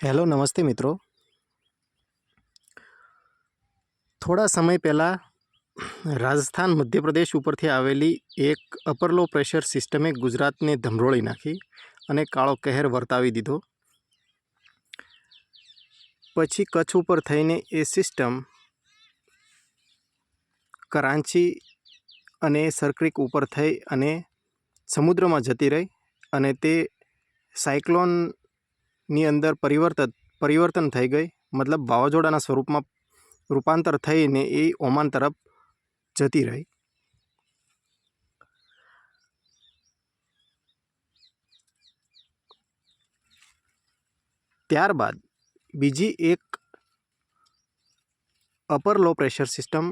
Hello, નમસ્તે મિત્રો. થોડા સમય પહેલાં રાજસ્થાન મધ્યપ્રદેશ ઉપરથી આવેલી એક અપર લો પ્રેશર સિસ્ટમે ગુજરાતને ધમરોળી નાખી અને કાળો કહેર વર્તાવી દીધો. પછી કચ્છ ઉપર થઈને એ સિસ્ટમ કરાંચી અને સરક્રિક ઉપર થઈ અને સમુદ્રમાં જતી રહી અને તે સાયક્લોનની અંદર પરિવર્તન પરિવર્તન થઈ ગઈ. મતલબ વાવાઝોડાના સ્વરૂપમાં રૂપાંતર થઈને એ ઓમાન તરફ જતી રહી. ત્યારબાદ બીજી એક અપર લો પ્રેશર સિસ્ટમ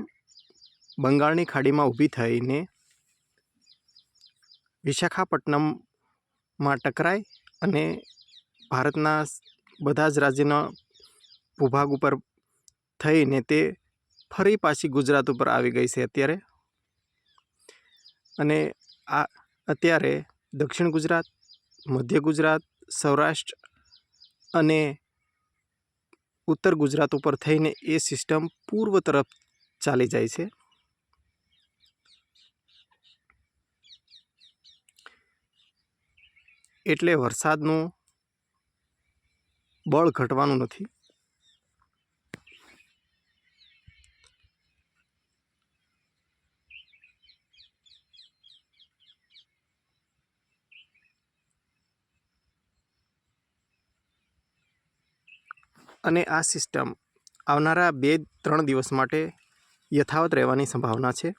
બંગાળની ખાડીમાં ઊભી થઈને વિશાખાપટ્ટનમમાં ટકરાઈ અને ભારતના બધા જ રાજ્યના ભૂભાગ ઉપર થઈને તે ફરી પાછી ગુજરાત ઉપર આવી ગઈ છે અત્યારે. અને આ, અત્યારે દક્ષિણ ગુજરાત, મધ્ય ગુજરાત, સૌરાષ્ટ્ર અને ઉત્તર ગુજરાત ઉપર થઈને એ સિસ્ટમ પૂર્વ તરફ ચાલી જાય છે. એટલે વરસાદનું બળ ઘટવાનું નથી. અને આ સિસ્ટમ આવનારા બે ત્રણ દિવસ માટે યથાવત રહેવાની સંભાવના છે.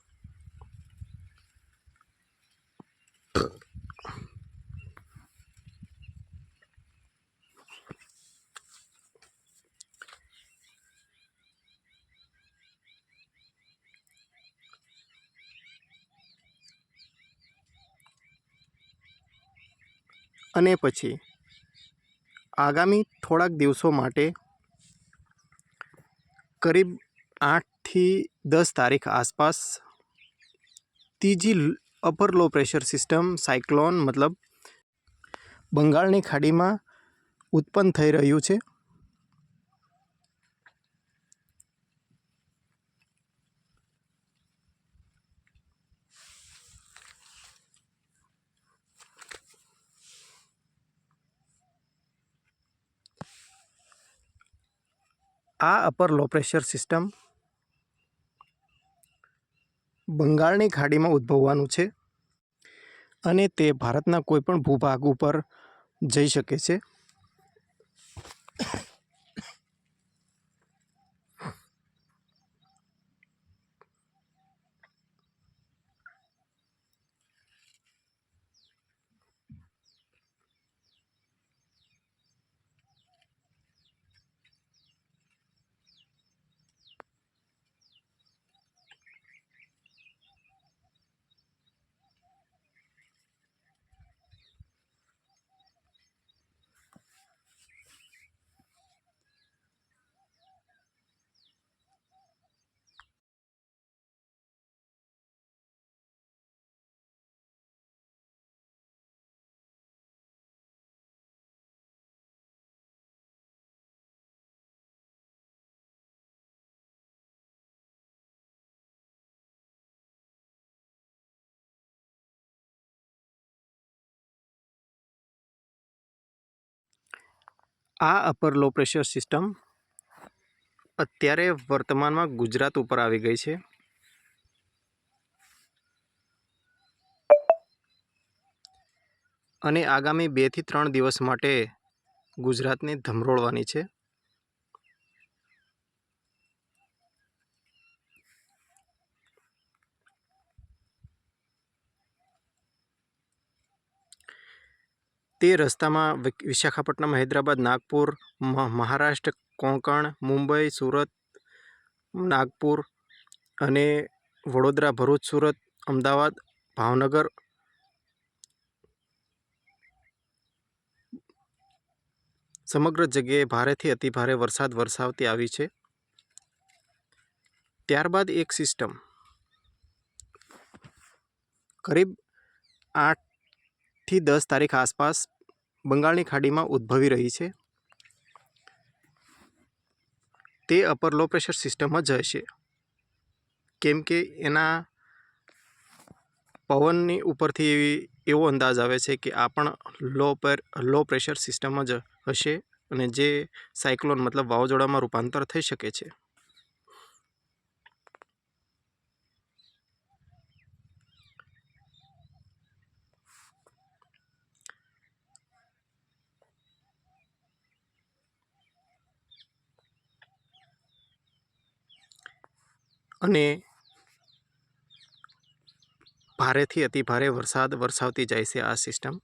અને પછી આગામી થોડાક દિવસો માટે કરીબ આઠથી દસ તારીખ આસપાસ ત્રીજી upper low pressure system cyclone મતલબ બંગાળની ખાડીમાં ઉત્પન્ન થઈ રહ્યું છે. આ અપર લો પ્રેશર સિસ્ટમ બંગાળની ખાડીમાં ઉદ્ભવવાનું છે અને તે ભારતના કોઈપણ ભૂભાગ ઉપર જઈ શકે છે. આ અપર લો પ્રેશર સિસ્ટમ અત્યારે વર્તમાનમાં ગુજરાત ઉપર આવી ગઈ છે. અને આગામી બેથી ત્રણ દિવસ માટે ગુજરાતને ધમરોળવાની છે. તે રસ્તામાં વિશાખાપટ્ટનમ, હૈદરાબાદ, નાગપુર મહારાષ્ટ્ર, કોંકણ, મુંબઈ, સુરત, નાગપુર અને વડોદરા, ભરૂચ, સુરત, અમદાવાદ, ભાવનગર સમગ્ર જગ્યાએ ભારેથી અતિભારે વરસાદ વરસાવતી આવી છે. ત્યારબાદ એક સિસ્ટમ. કરીબ આઠથી દસ તારીખ આસપાસ બંગાળની ખાડીમાં ઉદ્ભવી રહી છે. તે અપર લો પ્રેશર સિસ્ટમ જ હશે કેમ કે એના પવનની ઉપરથી એવી, એવો અંદાજ આવે છે કે આ પણ લો પર, લો પ્રેશર સિસ્ટમ જ હશે અને જે સાયક્લોન, મતલબ વાવાઝોડામાં રૂપાંતર થઈ શકે છે. અને ભારેથી અતિ ભારે વરસાદ વરસાવતી જાય છે આ સિસ્ટમ